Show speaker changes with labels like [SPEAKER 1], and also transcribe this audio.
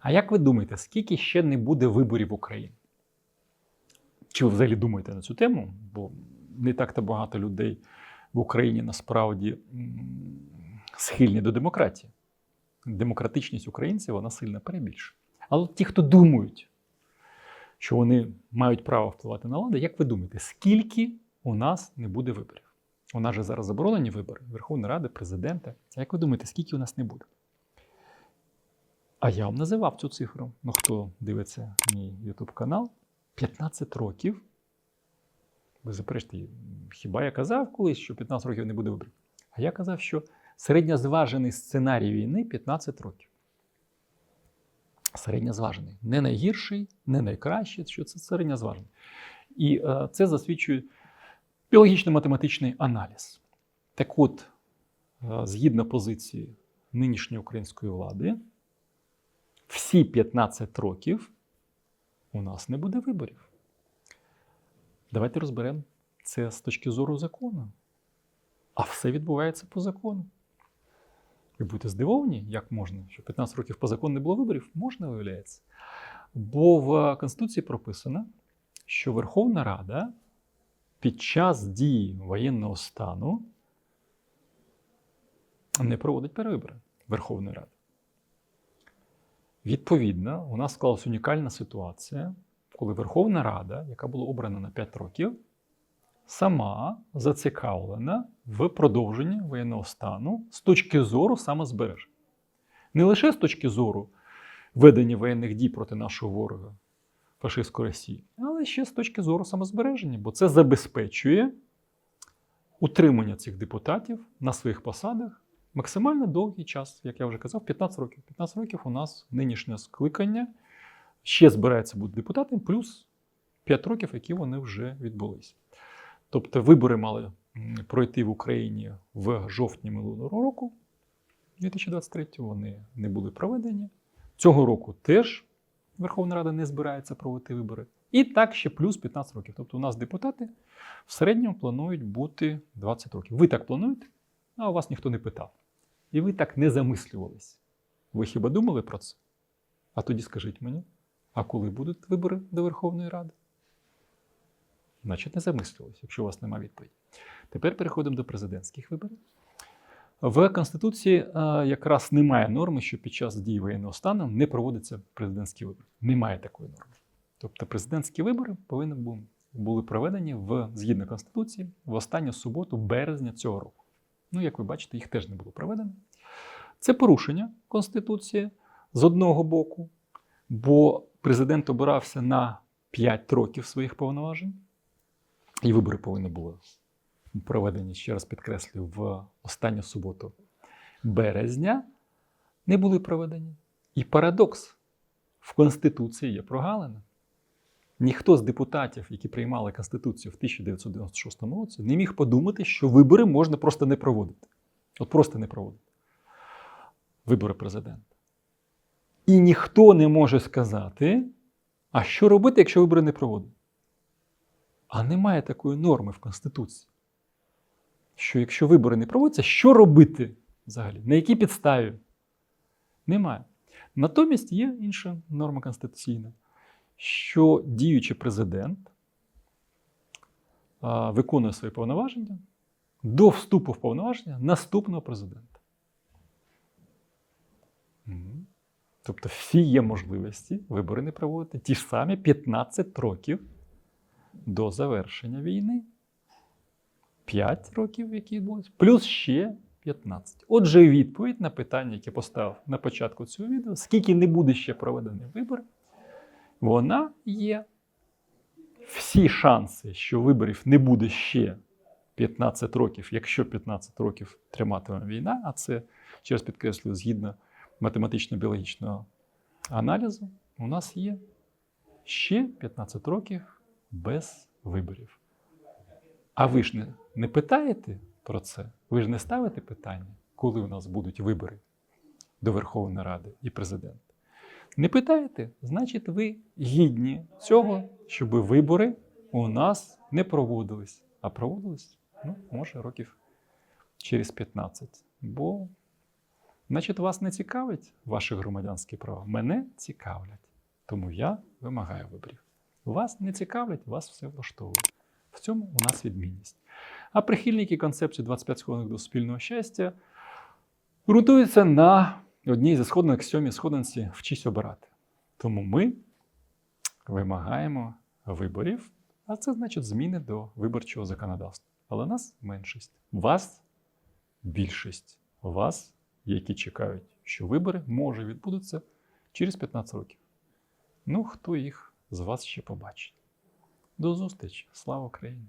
[SPEAKER 1] А як ви думаєте, скільки ще не буде виборів в Україні? Чи ви взагалі думаєте на цю тему? Бо не так-то багато людей в Україні насправді схильні до демократії. Демократичність українців вона сильно перебільшує. Але ті, хто думають, що вони мають право впливати на владу, як ви думаєте, скільки у нас не буде виборів? У нас же зараз заборонені вибори Верховної Ради, президента. Як ви думаєте, скільки у нас не буде? А я вам називав цю цифру. Ну, хто дивиться мій YouTube канал, 15 років. Ви заперечте, хіба я казав колись, що 15 років не буде виборів? А я казав, що середньозважений сценарій війни 15 років. Середньозважений. Не найгірший, не найкращий, що це середньозважений. І е, це засвідчує біологічно-математичний аналіз. Так от, е, згідно позиції нинішньої української влади, всі 15 років у нас не буде виборів. Давайте розберемо це з точки зору закону. А все відбувається по закону. Ви будете здивовані, як можна, що 15 років по закону не було виборів? Можна, виявляється. Бо в Конституції прописано, що Верховна Рада під час дії воєнного стану не проводить перевибори Верховної Ради. Відповідно, у нас склалася унікальна ситуація, коли Верховна Рада, яка була обрана на 5 років, сама зацікавлена в продовженні воєнного стану з точки зору самозбереження. Не лише з точки зору ведення воєнних дій проти нашого ворога, фашистської Росії, але ще з точки зору самозбереження, бо це забезпечує утримання цих депутатів на своїх посадах максимально довгий час, як я вже казав, 15 років. 15 років у нас нинішнє скликання ще збирається бути депутатом, плюс 5 років, які вони вже відбулись. Тобто вибори мали пройти в Україні в жовтні минулого року, 2023 вони не були проведені. Цього року теж Верховна Рада не збирається проводити вибори. І так ще плюс 15 років. Тобто у нас депутати в середньому планують бути 20 років. Ви так плануєте, а у вас ніхто не питав. І ви так не замислювались. Ви хіба думали про це? А тоді скажіть мені, а коли будуть вибори до Верховної Ради? Значить, не замислювалися, якщо у вас немає відповіді. Тепер переходимо до президентських виборів. В Конституції е, якраз немає норми, що під час дії воєнного стану не проводяться президентські вибори. Немає такої норми. Тобто президентські вибори повинні були проведені в, згідно Конституції в останню суботу березня цього року. Ну, як ви бачите, їх теж не було проведено. Це порушення Конституції з одного боку, бо президент обирався на 5 років своїх повноважень, і вибори повинні були проведені, ще раз підкреслюю, в останню суботу березня, не були проведені. І парадокс в Конституції є прогалина. Ніхто з депутатів, які приймали Конституцію в 1996 році, не міг подумати, що вибори можна просто не проводити. От просто не проводити. Вибори президента. І ніхто не може сказати, а що робити, якщо вибори не проводять. А немає такої норми в Конституції. Що якщо вибори не проводяться, що робити взагалі? На якій підставі? Немає. Натомість є інша норма конституційна, що діючий президент виконує свої повноваження до вступу в повноваження наступного президента. Тобто всі є можливості вибори не проводити ті ж самі 15 років до завершення війни. 5 років, які відбулись, плюс ще 15. Отже, відповідь на питання, яке поставив на початку цього відео, скільки не буде ще проведений вибори, вона є. Всі шанси, що виборів не буде ще 15 років, якщо 15 років триматиме війна, а це, ще раз підкреслюю, згідно математично-біологічного аналізу, у нас є ще 15 років без виборів. А ви ж не, не питаєте про це? Ви ж не ставите питання, коли у нас будуть вибори до Верховної Ради і президента? Не питаєте? Значить, ви гідні цього, щоб вибори у нас не проводились. А проводились, ну, може, років через 15. Бо Значить, вас не цікавить ваші громадянські права. Мене цікавлять. Тому я вимагаю виборів. Вас не цікавлять, вас все влаштовує. В цьому у нас відмінність. А прихильники концепції 25 сходинок до спільного щастя ґрунтуються на одній зі сходинок сьомій сходинці вчись обирати. Тому ми вимагаємо виборів, а це значить зміни до виборчого законодавства. Але нас меншість, вас більшість, вас, які чекають, що вибори може відбудуться через 15 років. Ну, хто їх з вас ще побачить? До зустрічі! Слава Україні!